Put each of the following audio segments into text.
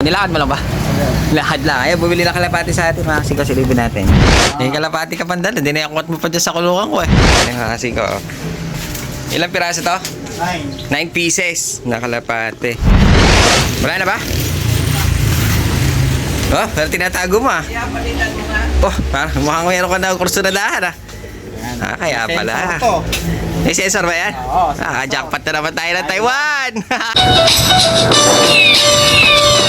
Nilakad mo lang ba? Lakad lang. Ay, bumili ng kalapati sa atin. Mga kasiko, silipin natin. Yung kalapati ka pandala. Dinayakot mo pa dyan sa kulungan ko eh. Ay, mga kasiko. Ilang piraso to? Nine. 9 pieces na kalapati. Wala na ba? Oh, pero tinatago mo ah. Oh, parang mukhang mayroon ka na kurso na dahan ah. Ah, kaya pala. May sensor ba yan? Oo, Ah, jackpot na naman tayo ng Taiwan!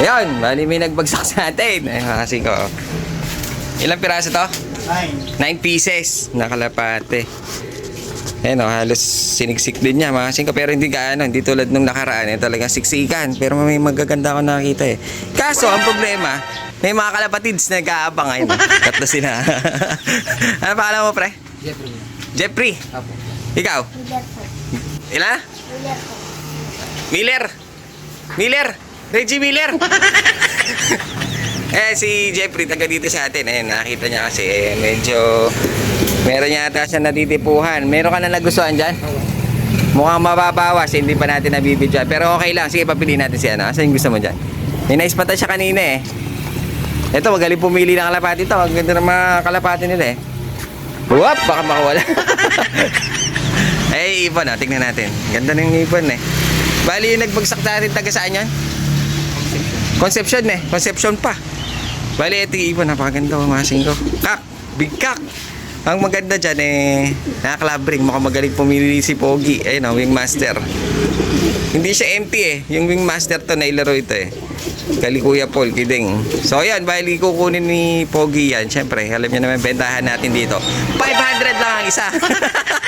Ayun, bali may nagbagsak sa atin. Ay, kasi ko. Ilang piraso to? Nine. 9 pieces na kalapate. Ayun o, halos siniksik din niya mga singko. Pero hindi gaano, hindi tulad nung nakaraan. Eh, talagang siksikan. Pero may magaganda ako nakakita eh. Kaso, ang problema, may mga kalapatids na nag-aabang ngayon. Tatlo sila. ano pangalan mo, pre? Jeffrey. Jeffrey. Apo. Ikaw? Ilan? Miller. Miller. Reggie Miller. eh, si Jeffrey, taga dito sa atin. Ayun, nakita niya kasi eh, medyo meron yata siya natitipuhan. Meron ka na nagustuhan dyan? Mukhang mababawas, hindi pa natin nabibidyoan. Pero okay lang, sige, papili natin si ano. Asa yung gusto mo dyan? May naispatan siya kanina eh. Ito, magaling pumili ng kalapati to. Ang ganda ng mga kalapati nila eh. Wap, baka makawala. Ay, ibon ah. Tingnan natin. Ganda ng ibon eh. Bali, yung nagbagsak natin taga saan yan? Conception eh. Conception pa. Bali, ito yung ibon. Napakaganda mga singko. Kak! Big kak! Ang maganda dyan eh, nakaklabring. Mukhang magaling pumili si Pogi. Ayun oh, wingmaster. Hindi siya empty eh. Yung wingmaster to, nailaro ito eh. Kali Kuya Paul, kidding. So ayan, bali kukunin ni Pogi yan. Siyempre, alam niyo naman, bentahan natin dito. 500 lang ang isa.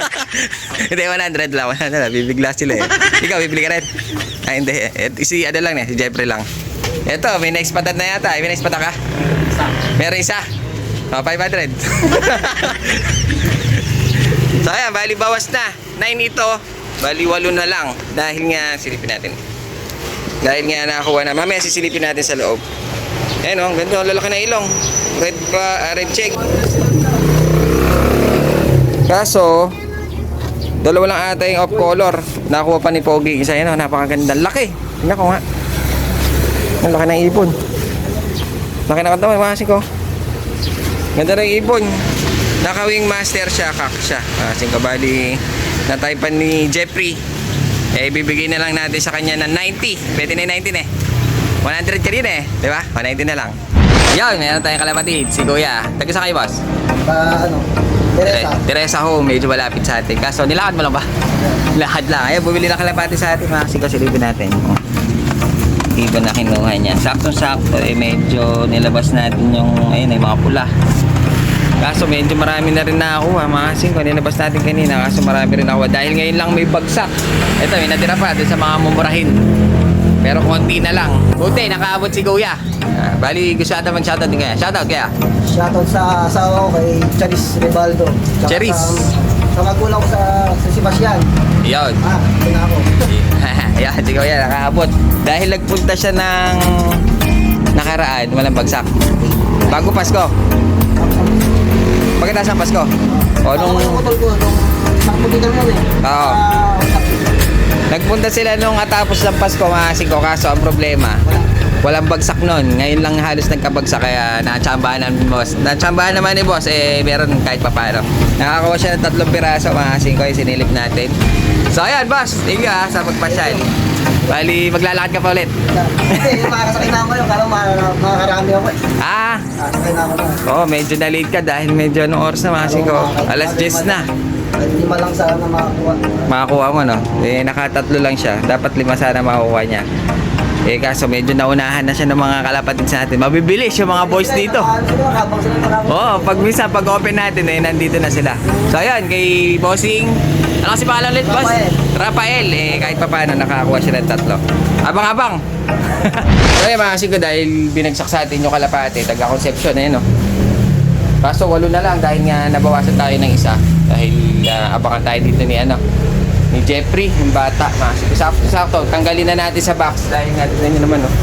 hindi, 100 lang. 100 lang. Bibigla sila eh. Ikaw, bibili ka rin? Ay, hindi. Et, si ano lang eh, si Jeffrey lang. Eto, may next patat na yata. May next patat ka? Meron isa. Oh, 500. so ayan, bali bawas na. 9 ito. Bali 8 na lang. Dahil nga, silipin natin. Dahil nga nakakuha na. Mamaya sisilipin natin sa loob. Ayan o, ang ganda. Lalaki na ilong. Red, ah, red check. Kaso, dalawa lang ata yung off color. Nakuha pa ni Pogi. Isa yan o, napakaganda. Laki. Tingnan ko nga. Ang laki ng ibon. Laki na katawan, masin ko. Ganda ng ibon. Nakawing master siya, kak siya. Masin ko, bali, nataypan ni Jeffrey. Eh, bibigay na lang natin sa kanya ng 90. Pwede na yung 19 eh. 100 ka rin eh. Di ba? 190 na lang. Yan, meron tayong kalapatid. Si Kuya. Taga sa kayo, boss? Pa, ano? Teresa. Teresa Home, medyo malapit sa atin. Kaso, nilakad mo lang ba? Lakad lang. Ay, bumili ng kalapati sa atin. Mga siko, silipin natin. Oh. Ibon na kinuha niya. Sakto-sakto, eh, medyo nilabas natin yung, ayun, yung mga pula. Kaso medyo marami na rin nakakuha mga singko. Nilabas natin kanina kaso marami rin nakuha. Dahil ngayon lang may bagsak. Ito, may natira pa doon sa mga mumurahin. Pero konti na lang. Buti, nakaabot si Kuya. Ah, bali, gusto ata mag-shoutout din kaya. Shoutout kaya. Shoutout sa asawa ko kay Charis Ribaldo. Tsaka Charis. Sa, sa magulang ko sa, sa Sebastian. Yun. Ah, na ako. Ayan, si Kuya nakaabot. Dahil nagpunta siya ng nakaraan, walang bagsak. Bago Pasko. Pagkatapos ng Pasko. O nung... Eh. Oo. Ah, Nagpunta sila nung atapos ng Pasko mga singko kaso ang problema walang bagsak nun. Ngayon lang halos nagkabagsak kaya natsambahan namin boss. Natsambahan naman ni boss eh meron kahit papano. Nakakuha siya ng tatlong piraso mga singko yung sinilip natin. So ayan boss, thank you ah sa pagpasyal. Bali maglalakad ka pa ulit. Hindi, makakasakay na ako yun. Kala ma- makakarami ako eh. Ah, Sakay na ako na. Oo, medyo na-late ka dahil medyo anong oras na mga singko. Alas 10 na. Ay, Lima lang sana makakuha. Makakuha mo no. Eh nakatatlo lang siya. Dapat lima sana makukuha niya. Eh kaso medyo naunahan na siya ng mga kalapatid sa atin. Mabibilis yung mga boys dito. Oo, oh, pag minsan pag open natin eh nandito na sila. So ayan, kay Bossing, ano kasi pangalan ulit, boss? Rafael. Eh kahit pa paano nakakuha siya ng tatlo. Abang-abang. so ayan mga ko dahil binagsak sa atin yung kalapate, taga Concepcion eh no. Kaso walo na lang dahil nga nabawasan tayo ng isa. Dahil ah, abangan tayo dito ni ano, ni Jeffrey, yung bata. Sakto-sakto, tanggalin na natin sa box dahil nga tignan nyo naman oh.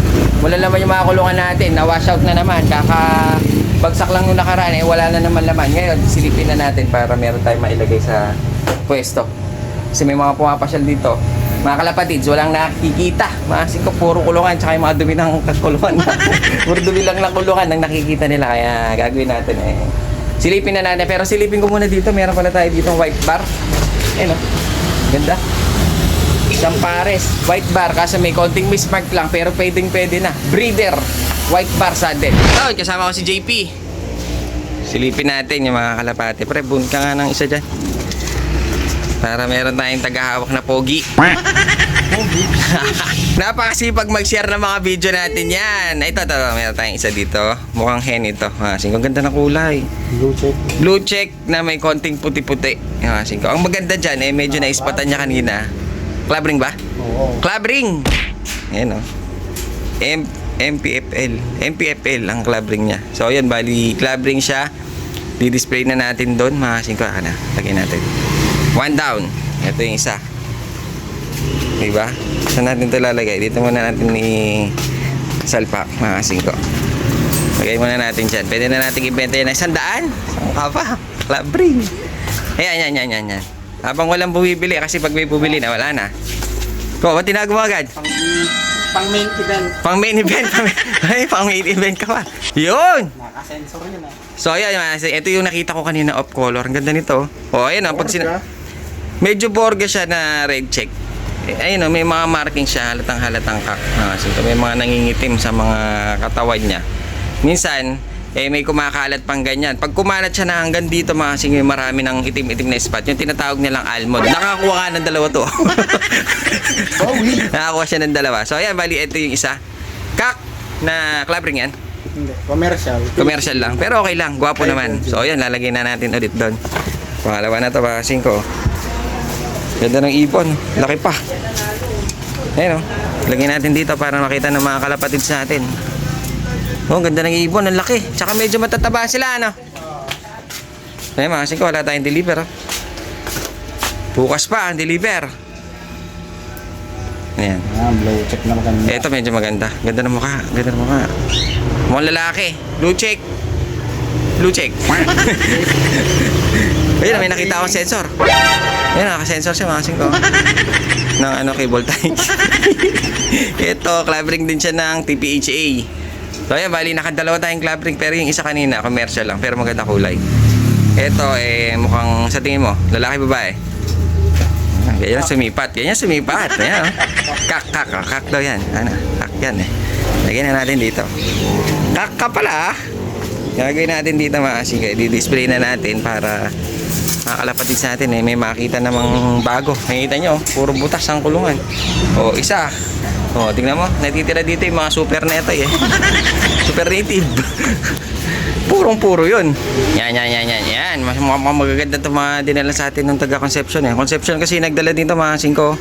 Wala naman yung mga kulungan natin, na-wash out na naman. Kaka bagsak lang nung nakaraan eh, wala na naman laman. Ngayon, silipin na natin para meron tayong mailagay sa pwesto. Kasi may mga pumapasyal dito. Mga kalapatids, walang nakikita. Maasin ko, puro kulungan, tsaka yung mga dumi ng kulungan. puro dumi lang ng kulungan ang nakikita nila. Kaya gagawin natin eh. Silipin na natin. Pero silipin ko muna dito. Meron pala tayo dito white bar. Ayun. Ganda. Isang pares. White bar. Kasi may konting mismark lang. Pero pwedeng pwede na. Breeder. White bar saddle. Oh, kasama ko si JP. Silipin natin yung mga kalapate. Pre, bun ka nga ng isa dyan. Para meron tayong tagahawak na pogi. Napakasipag mag-share ng mga video natin yan. Ito, ito, meron tayong isa dito. Mukhang hen ito. Ah, singko, ganda ng kulay. Blue check. Blue check na may konting puti-puti. Ah, singko. Ang maganda dyan, eh, medyo naispatan niya kanina. Club ring ba? Oo. Club ring! Ayan o. M MPFL. MPFL ang club ring niya. So, ayan, bali, club ring siya. Di-display na natin doon. Mga singko, na. Lagyan natin. One down. Ito yung isa. Diba? Saan natin ito lalagay? Dito muna natin ni salpak, mga singko. Lagay muna natin dyan. Pwede na natin ibenta yan ng isang daan. Saan pa? Club ring. Ayan, yan, yan, yan, yan. Habang walang bumibili, kasi pag may bumili na, wala na. Ko, ba't tinago mo agad? Pang, pang main event. Pang main event. Ay, pang main event ka pa. Yun! Naka-sensor yun ah. So, ayan, ito yung nakita ko kanina off color. Ang ganda nito. O, oh, ayun, oh, pag sina- Medyo borga siya na red check. Eh, ayun, oh, may mga marking siya, halatang halatang kak. Ah, so, may mga nangingitim sa mga katawan niya. Minsan, eh, may kumakalat pang ganyan. Pag kumalat siya na hanggang dito, mga singay, marami ng itim-itim na spot. Yung tinatawag nilang almond. Nakakuha ka ng dalawa to. Nakakuha siya ng dalawa. So, ayan, bali, ito yung isa. Kak na club ring yan. Hindi. Commercial. Commercial lang. Pero okay lang. Gwapo naman. So, ayan, lalagay na natin ulit doon. Pangalawa na to, baka 5. Ganda ng ipon. Laki pa. Ayan o. Lagyan natin dito para makita ng mga kalapatid sa atin. Oh, ganda ng ibon. Ang laki. Tsaka medyo matataba sila, ano? Ayan, mga 5. Wala tayong deliver, oh. Bukas pa ang deliver. Ayan. Ah, blue check na maganda. Ito medyo maganda. Ganda ng mukha. Ganda ng mukha. Mukhang lalaki. Blue check. Blue check. Ayun, may nakita akong sensor. Ayun, naka-sensor siya mga singko. ng ano, cable tie. Ito, club ring din siya ng TPHA. So ayan, bali nakadalawa tayong club ring pero yung isa kanina, commercial lang pero maganda kulay. Ito, eh, mukhang sa tingin mo, lalaki babae? Ganyan sumipat. Ganyan sumipat. Ayan, oh. Kak, kak, kak, kak daw yan. Ano, kak yan eh. Lagyan na natin dito. Kak ka pala ah. Gagawin natin dito mga sige. Di-display na natin para makakalapatid sa atin eh. May makita namang bago. Nakita nyo, puro butas ang kulungan. O, isa. O, tingnan mo. Natitira dito yung mga super neto eh. super native. Purong-puro yun. Yan, yan, yan, yan, yan. Mas magaganda itong mga dinala sa atin ng taga Conception eh. Conception kasi nagdala dito mga singko.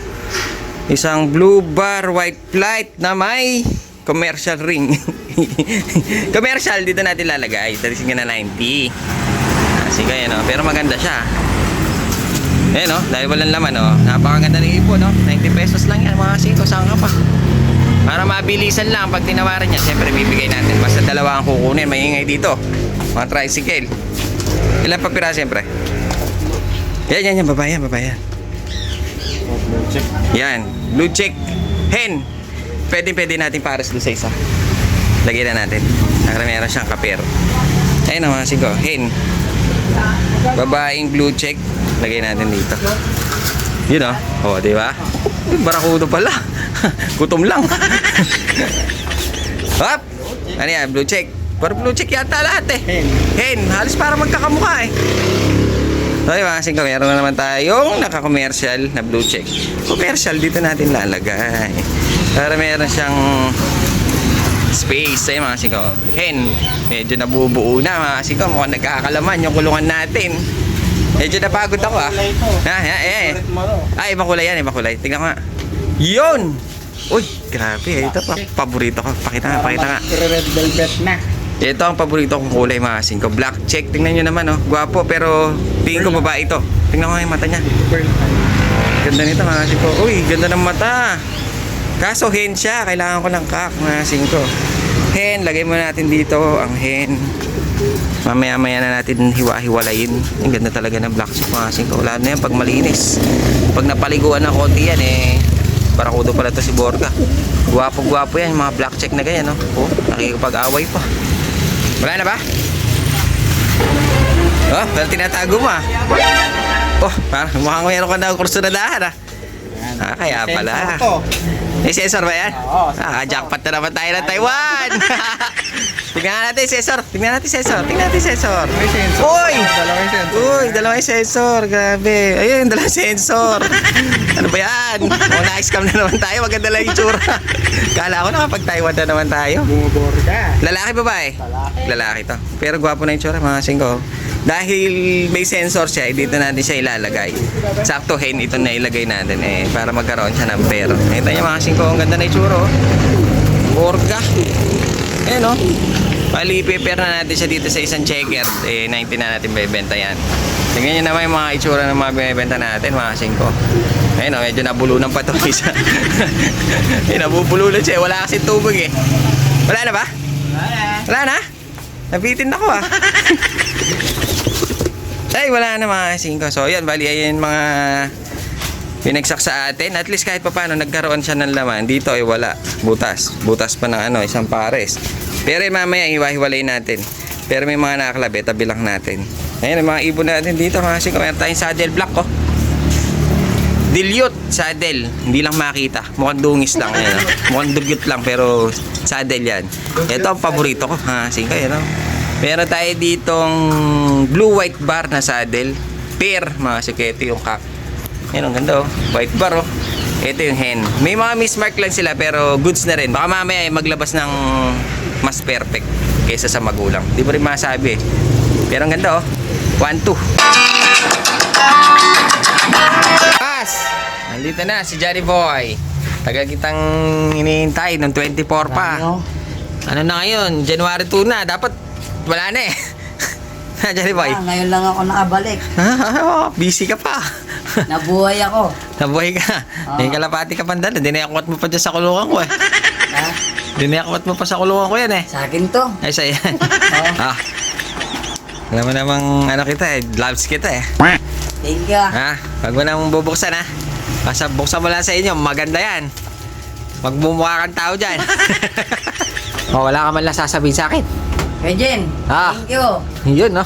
Isang blue bar white flight na may commercial ring. commercial dito natin lalagay. Tarisin ka na 90. Ah, sige yan oh. Pero maganda siya. Ayan oh, dahil walang laman oh. Napakaganda ng ipon oh. 90 pesos lang yan mga singko. Saan ka pa? Para mabilisan lang pag tinawaran niya, siyempre bibigay natin. Basta dalawa ang kukunin, maingay dito. Mga tricycle. Ilan pa pira siyempre? Yan, yan, yan, babae yan, babae yan. Blue check. Yan, blue check. Hen! Pwede, pwede natin pares doon sa isa. Lagyan na natin. Para meron siyang kapir. Ayun na mga singko, hen. Babaeng blue check. Lagay natin dito. Yun o. Oh. oh, di ba? Barakudo pala. Gutom lang. Hop! Ano yan? Blue check. Pero blue check yata lahat eh. Hen. Hen, halos para magkakamukha eh. Okay mga singko, meron na naman tayong naka-commercial na blue check. Commercial dito natin lalagay. Para meron siyang space ay mga singko. Hen, medyo nabubuo na mga singko. Mukhang nagkakalaman yung kulungan natin. Medyo napagod ako ah. Ha, ha, eh. To. Ay, ibang kulay yan, ibang kulay. Tingnan ko nga. Yun! Uy, grabe. eh. Ito pa, paborito ko. Pakita nga, pakita nga. Red velvet na. Ito ang paborito kong kulay mga singko. Black check. Tingnan nyo naman oh. Gwapo pero tingin ko babae ito. Tingnan ko nga yung mata niya. Ganda nito mga singko. Uy, ganda ng mata. Kaso hen siya. Kailangan ko ng kak mga singko. Hen, lagay mo natin dito ang hen. Mamaya-maya na natin hiwa-hiwalayin. Ang ganda talaga ng black check mga singko. Wala na yan pag malinis. Pag napaliguan ng konti yan eh. Barakudo pala to si Borga. Gwapo-gwapo yan, mga black check na ganyan, no? Oh, nakikipag-away pa. Wala na ba? Oh, pero tinatago mo ah. Oh, parang mukhang mayroon ka na kurso na dahan ah. Ah, kaya pala. May sensor ba yan? Oo, Ah, jackpot na naman tayo ng Taiwan. Tingnan natin sensor. Tingnan natin sensor. Tingnan natin sensor. May sensor. Uy! Dalawang sensor. Uy, dalawang sensor. Grabe. Ayun, dalawang sensor. ano ba yan? O, na-scam na naman tayo. Maganda lang yung tsura. Kala ko nakapag-Taiwan na naman tayo. Bumubor ka. Lalaki ba ba eh? Lalaki. Lalaki to. Pero gwapo na yung tsura mga singko. Dahil may sensor siya, eh, dito natin siya ilalagay. Sakto hen ito na ilagay natin eh para magkaroon siya ng pera. Ito niya mga singko, ang ganda na tsura. oh. Borga. Ayan o. Bali, prepare na natin siya dito sa isang checker. Eh, 90 na natin bebenta yan. Tingnan nyo naman yung mga itsura ng mga binibenta natin, mga singko. Ayun o, medyo nabulunan pa ito isa. eh, nabubulunan siya. Wala kasi tubig eh. Wala na ba? Wala na? Nabitin ako ah. Ay, wala na mga singko. So, yan, bali, ayan mga pinagsak sa atin. At least kahit pa paano, nagkaroon siya ng laman. Dito ay wala. Butas. Butas pa ng ano, isang pares. Pero eh, mamaya, iwahiwalay natin. Pero may mga nakakalabi, tabi lang natin. Ayan, ang mga ibon natin dito, mga singko. Meron tayong saddle block, oh. Dilute saddle. Hindi lang makita. Mukhang dungis lang. Ayan, oh. Mukhang dugyot lang, pero saddle yan. Ito ang paborito ko, ha, singko. Ayan, oh. Meron tayo ditong blue-white bar na saddle. Pair, mga sikete yung kak. Yan, ang ganda oh. White bar oh. Ito yung hen. May mga mismark lang sila pero goods na rin. Baka mamaya ay maglabas ng mas perfect kaysa sa magulang. Di mo rin masabi eh. Pero ang ganda oh. 1, 2. Pass! Nandito na si Johnny Boy. Tagal kitang hinihintay ng 24 pa. Ano? Ano na ngayon? January 2 na. Dapat wala na eh. Ha, Johnny Boy? Ah, ngayon lang ako nakabalik. Ah, busy ka pa. Nabuhay ako. Nabuhay ka. Ah. May kalapati ka pandala. Dinayakwat mo pa dyan sa kulungan ko eh. Ha? Dinayakwat mo pa sa kulungan ko yan eh. Sa akin to. Ay, sa'yo yan. Oo. ah. Alam mo namang ano kita eh. Loves kita eh. Thank you. Ha? ah. Wag mo nang bubuksan ha. Basta buksan mo lang sa inyo. Maganda yan. Magbumuha kang tao dyan. oh, wala ka man lang sasabihin sa akin. Kuya Jen, Ah. thank you. Yun, no?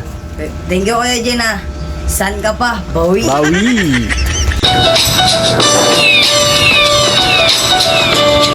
Thank you, Kuya Jen, ah. San ka pa? Bawi. Bawi!